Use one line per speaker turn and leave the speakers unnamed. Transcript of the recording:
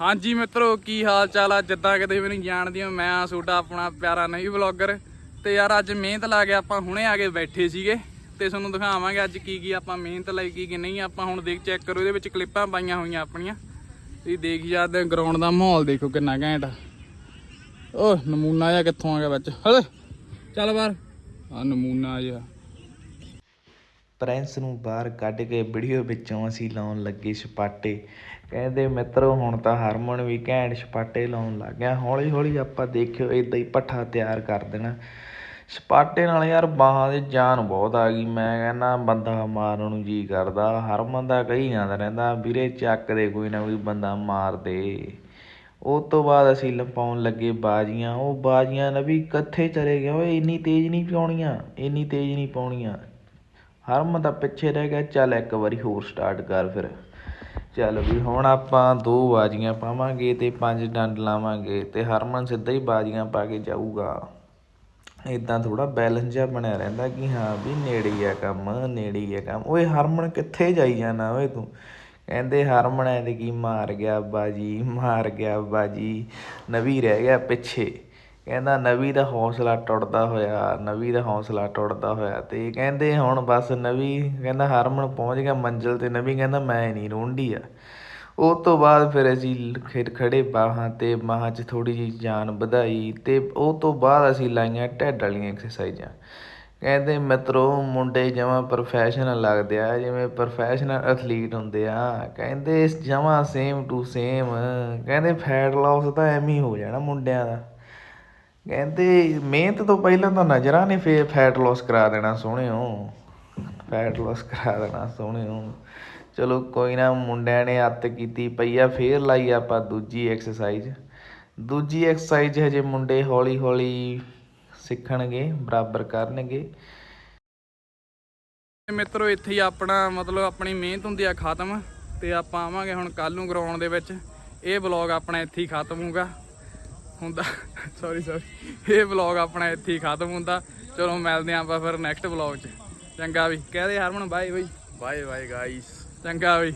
ਹਾਂਜੀ ਮਿੱਤਰੋ, ਕੀ ਹਾਲ ਚਾਲ ਆ? ਜਿੱਦਾਂ ਕਿ ਤੁਸੀਂ ਮੈਨੂੰ ਜਾਣਦੇ ਹੋ, ਮੈਂ ਆ ਤੁਹਾਡਾ ਆਪਣਾ ਪਿਆਰਾ ਨਹੀਂ ਵਲੌਗਰ। ਤੇ ਯਾਰ, ਅੱਜ ਮਿਹਨਤ ਲਾ ਕੇ ਆਪਾਂ ਹੁਣੇ ਆ ਕੇ ਬੈਠੇ ਸੀਗੇ। ਤੇ ਤੁਹਾਨੂੰ ਦਿਖਾਵਾਂਗੇ ਅੱਜ ਕੀ ਕੀ ਆਪਾਂ ਮਿਹਨਤ ਲਾਈ ਕੀ ਕੀ ਨਹੀਂ। ਆਪਾਂ ਹੁਣ ਦੇਖ, ਚੈੱਕ ਕਰੋ, ਇਹਦੇ ਵਿੱਚ ਕਲਿੱਪਾਂ ਪਾਈਆਂ ਹੋਈਆਂ ਆਪਣੀਆਂ। ਤੁਸੀਂ ਦੇਖ ਜਾਂਦੇ ਗਰਾਊਂਡ ਦਾ ਮਾਹੌਲ ਦੇਖੋ ਕਿੰਨਾ ਘੈਂਟ ਆ। ਓ ਨਮੂਨਾ ਜਿਹਾ ਕਿੱਥੋਂ ਆ ਗਿਆ ਵਿੱਚ? ਹਲੇ! ਚੱਲ ਬਾਹਰ। ਆ ਨਮੂਨਾ ਜਿਹਾ।
ਪ੍ਰਿੰਸ ਨੂੰ ਬਾਹਰ ਕੱਢ ਕੇ ਵੀਡੀਓ ਵਿੱਚੋਂ ਅਸੀਂ ਲਾਉਣ ਲੱਗੇ ਛਪਾਟੇ। ਕਹਿੰਦੇ, ਮਿੱਤਰੋ, ਹੁਣ ਤਾਂ ਹਰਮਨ ਵੀ ਘੈਂਟ ਛਪਾਟੇ ਲਾਉਣ ਲੱਗ ਗਿਆ। ਹੌਲੀ ਹੌਲੀ ਆਪਾਂ ਦੇਖਿਓ ਇਦਾਂ ਹੀ ਪੱਠਾ ਤਿਆਰ ਕਰ ਦੇਣਾ। ਛਪਾਟੇ ਨਾਲ ਯਾਰ ਬਾਹਾਂ ਦੇ ਜਾਨ ਬਹੁਤ ਆ ਗਈ। ਮੈਂ ਕਹਿੰਦਾ, ਬੰਦਾ ਮਾਰਨ ਨੂੰ ਜੀ ਕਰਦਾ। ਹਰਮਨ ਦਾ ਕਹੀ ਜਾਂਦਾ ਰਹਿੰਦਾ, ਵੀਰੇ, ਚੱਕ ਦੇ, ਕੋਈ ਨਾ ਕੋਈ ਬੰਦਾ ਮਾਰ ਦੇ। ਉਹ ਤੋਂ ਬਾਅਦ ਅਸੀਂ ਲਪਾਉਣ ਲੱਗੇ ਬਾਜੀਆਂ। ਉਹ ਬਾਜੀਆਂ ਨਾ ਵੀ ਕਿੱਥੇ ਚਲੇ ਗਏ। ਓਏ, ਇੰਨੀ ਤੇਜ਼ ਨਹੀਂ ਪਾਉਣੀਆਂ, ਇੰਨੀ ਤੇਜ਼ ਨਹੀਂ ਪਾਉਣੀਆਂ। ਹਰਮਨ ਤਾਂ ਪਿੱਛੇ ਰਹਿ ਗਿਆ, ਚੱਲ ਇੱਕ ਵਾਰੀ ਹੋਰ ਸਟਾਰਟ ਕਰ ਫਿਰ। ਚੱਲ ਵੀ ਹੁਣ ਆਪਾਂ ਦੋ ਬਾਜੀਆਂ ਪਾਵਾਂਗੇ ਤੇ ਪੰਜ ਡੰਡ ਲਾਵਾਂਗੇ ਤੇ ਹਰਮਨ ਸਿੱਧਾ ਹੀ ਬਾਜੀਆਂ ਪਾ ਕੇ ਜਾਊਗਾ। ਇਦਾਂ ਥੋੜਾ ਬੈਲੈਂਸ ਜਿਹਾ ਬਣਿਆ ਰਹਿੰਦਾ ਕਿ ਹਾਂ ਵੀ ਨੇੜੇ ਆ ਕੰਮ, ਨੇੜੇ ਹੀ ਆ ਕੰਮ। ਓਏ ਹਰਮਨ ਕਿੱਥੇ ਜਾਈ ਜਾਣਾ ਓਏ ਤੂੰ? ਕਹਿੰਦੇ ਹਰਮਨ ਐ ਕੀ ਮਾਰ ਗਿਆ ਬਾਜੀ, ਮਾਰ ਗਿਆ ਬਾਜੀ। ਨਵੀ ਰਹਿ ਗਿਆ ਪਿੱਛੇ। ਕਹਿੰਦਾ, ਨਵੀ ਦਾ ਹੌਸਲਾ ਟੁੱਟਦਾ ਹੋਇਆ, ਨਵੀ ਦਾ ਹੌਸਲਾ ਟੁੱਟਦਾ ਹੋਇਆ। ਤੇ ਕਹਿੰਦੇ ਹੁਣ ਬਸ ਨਵੀ, ਕਹਿੰਦਾ ਹਰਮਨ ਪਹੁੰਚ ਗਿਆ ਮੰਜ਼ਿਲ ਤੇ। ਨਵੀ ਕਹਿੰਦਾ, ਮੈਂ ਨਹੀਂ, ਰੋਂਡੀ ਆ। ਉਹ ਤੋਂ ਬਾਅਦ ਫਿਰ ਅਸੀਂ ਖਿੜ ਖੜੇ ਬਾਹਾਂ ਤੇ ਬਾਹਾਂ 'ਚ ਥੋੜੀ ਜਿਹੀ ਜਾਨ ਵਧਾਈ ਤੇ ਉਹ ਤੋਂ ਬਾਅਦ ਅਸੀਂ ਲਾਈਆਂ ਢਿੱਡ ਵਾਲੀਆਂ ਐਕਸਰਸਾਈਜ਼ਾਂ ਕਹਿੰਦੇ, ਮਿੱਤਰੋ, ਮੁੰਡੇ ਜਮਾਂ ਪ੍ਰੋਫੈਸ਼ਨਲ ਲੱਗਦੇ ਆ, ਜਿਵੇਂ ਪ੍ਰੋਫੈਸ਼ਨਲ ਐਥਲੀਟ ਹੁੰਦੇ ਆ। ਕਹਿੰਦੇ, ਜਮਾਂ ਸੇਮ ਟੂ ਸੇਮ ਕਹਿੰਦੇ ਫੈਟ ਲਾਸ ਤਾਂ ਐਵੇਂ ਹੀ ਹੋ ਜਾਣਾ ਮੁੰਡਿਆਂ ਦਾ। ਕਹਿੰਦੇ ਮਿਹਨਤ ਤੋਂ ਪਹਿਲਾਂ ਤਾਂ ਨਜ਼ਰਾਂ ਨੇ ਫੇਰ ਫੈਟ ਲਾਸ ਕਰਾ ਦੇਣਾ ਸੋਹਣਿਓ। ਫੈਟ ਲਾਸ ਕਰਾ ਦੇਣਾ ਸੋਹਣਿਓ। ਚਲੋ ਕੋਈ ਨਾ, ਮੁੰਡਿਆਂ ਨੇ ਅੱਤ ਕੀਤੀ ਪਈ ਆ, ਫੇਰ ਲਾਈ ਆਪਾਂ ਦੂਜੀ ਐਕਸਰਸਾਈਜ਼ ਦੂਜੀ ਐਕਸਰਸਾਈਜ਼ ਹਜੇ ਮੁੰਡੇ ਹੌਲੀ ਹੌਲੀ ਸਿੱਖਣਗੇ, ਬਰਾਬਰ ਕਰਨਗੇ।
ਤੇ ਮਿੱਤਰੋ, ਇੱਥੇ ਹੀ ਆਪਣਾ, ਮਤਲਬ ਆਪਣੀ ਮਿਹਨਤ ਹੁੰਦੀ ਆ ਖਤਮ। ਤੇ ਆਪਾਂ ਆਵਾਂਗੇ ਹੁਣ ਕੱਲ ਨੂੰ ਗਰਾਊਂਡ ਦੇ ਵਿੱਚ। ਇਹ ਵਲੌਗ ਆਪਣਾ ਇੱਥੇ ਹੀ ਖਤਮ ਹੋਊਗਾ। ਹੁੰਦਾ। ਸੌਰੀ ਸੌਰੀ ਇਹ ਵਲੌਗ ਆਪਣਾ ਇੱਥੇ ਹੀ ਖਤਮ ਹੁੰਦਾ। ਚਲੋ ਮਿਲਦੇ ਆਂ ਆਪਾਂ ਫਿਰ ਨੈਕਸਟ ਵਲੌਗ 'ਚ। ਚੰਗਾ ਵੀ। ਕਹਦੇ ਹਰਮਨ ਬਾਏ ਬਈ। ਬਾਏ ਬਾਏ ਗਾਈਸ ਚੰਗਾ ਵੀ।